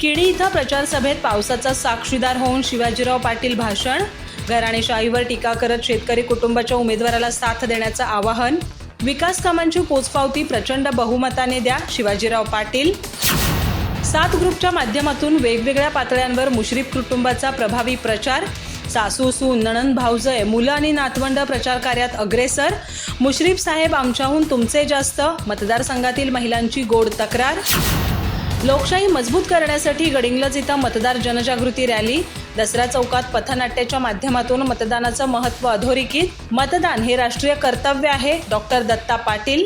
किणी इथं प्रचार सभेत पावसाचा साक्षीदार होऊन शिवाजीराव पाटील भाषण. घराणेशाहीवर टीका करत शेतकरी कुटुंबाच्या उमेदवाराला साथ देण्याचं आवाहन. विकास कामांची पोचपावती प्रचंड बहुमताने द्या शिवाजीराव पाटील. सात ग्रुपच्या माध्यमातून वेगवेगळ्या पातळ्यांवर मुश्रीफ कुटुंबाचा प्रभावी प्रचार. सासू सू नणन भाऊजय मुलं आणि नातवंड प्रचार कार्यात अग्रेसर. मुश्रीफ साहेब आमच्याहून तुमचे जास्त. मतदारसंघातील महिलांची गोड तक्रार. लोकशाही मजबूत करण्यासाठी गडिंग्लज इथं मतदार जनजागृती रॅली दसरा चौकात पथनाट्याच्या माध्यमातून मतदानाचं महत्त्व अधोरेखित मतदान हे राष्ट्रीय कर्तव्य आहे. डॉक्टर दत्ता पाटील.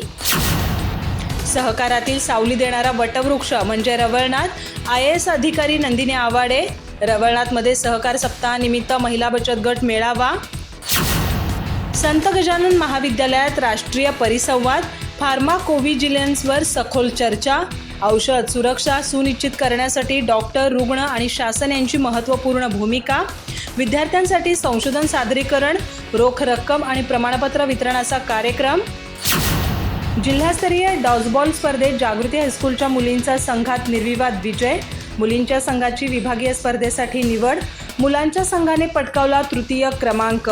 सहकारातील सावली देणारा वटवृक्ष म्हणजे रवळनाथ आय एस अधिकारी नंदिनी आवाडे. रवळनाथमध्ये सहकार सप्ताहानिमित्त महिला बचत गट मेळावा. संत गजानन महाविद्यालयात राष्ट्रीय परिसंवाद फार्माकोव्हिजिलन्सवर सखोल चर्चा. औषध सुरक्षा सुनिश्चित करण्यासाठी डॉक्टर रुग्ण आणि शासन यांची महत्त्वपूर्ण भूमिका. विद्यार्थ्यांसाठी संशोधन सादरीकरण रोख रक्कम आणि प्रमाणपत्र वितरणाचा कार्यक्रम. जिल्हास्तरीय डॉजबॉल स्पर्धेत जागृती हायस्कूलच्या मुलींचा संघात निर्विवाद विजय. मुलींच्या संघाची विभागीय स्पर्धेसाठी निवड. मुलांच्या संघाने पटकावला तृतीय क्रमांक.